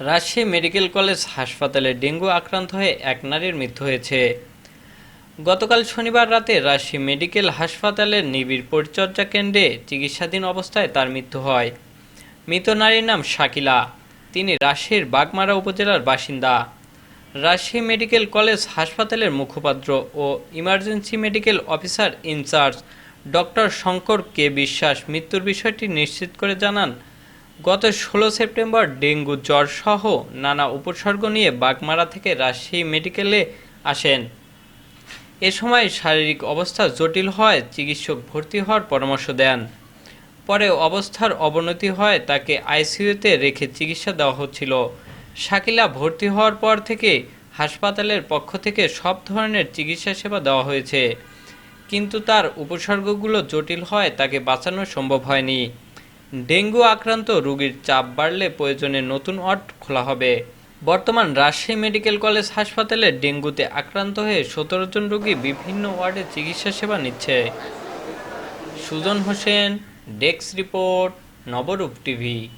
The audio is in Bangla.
রাজশাহী মেডিকেল কলেজ হাসপাতালে ডেঙ্গু আক্রান্ত হয়ে এক নারীর মৃত্যু হয়েছে। গতকাল শনিবার রাতে রাজশাহী মেডিকেল হাসপাতালের নিবিড় পরিচর্যা কেন্দ্রে চিকিৎসাধীন অবস্থায় তার মৃত্যু হয়। মৃত নারীর নাম শাকিলা। তিনি রাজশাহীর বাগমারা উপজেলার বাসিন্দা। রাজশাহী মেডিকেল কলেজ হাসপাতালের মুখপাত্র ও emergency medical officer incharge doctor Shankar K Biswas মৃত্যুর বিষয়টি নিশ্চিত করে জানান গত ষোলো সেপ্টেম্বর ডেঙ্গু জ্বর সহ নানা উপসর্গ নিয়ে বাগমারা থেকে রাজশাহী মেডিকেলে আসেন। এ সময় শারীরিক অবস্থা জটিল হয় চিকিৎসক ভর্তি হওয়ার পরামর্শ দেন। পরে অবস্থার অবনতি হয় তাকে আইসিইউতে রেখে চিকিৎসা দেওয়া হচ্ছিল। শাকিলা ভর্তি হওয়ার পর থেকে হাসপাতালের পক্ষ থেকে সব ধরনের চিকিৎসা সেবা দেওয়া হয়েছে। কিন্তু তার উপসর্গগুলো জটিল হয় তাকে বাঁচানো সম্ভব হয়নি। ডেঙ্গু আক্রান্ত রোগীর চাপ বাড়লে প্রয়োজনে নতুন ওয়ার্ড খোলা হবে। বর্তমান রাজশাহী মেডিকেল কলেজ হাসপাতালে ডেঙ্গুতে আক্রান্ত হয়ে সতেরো জন রোগী বিভিন্ন ওয়ার্ডে চিকিৎসা সেবা নিচ্ছে। Sujon Hossain, desk report, Nabarup TV.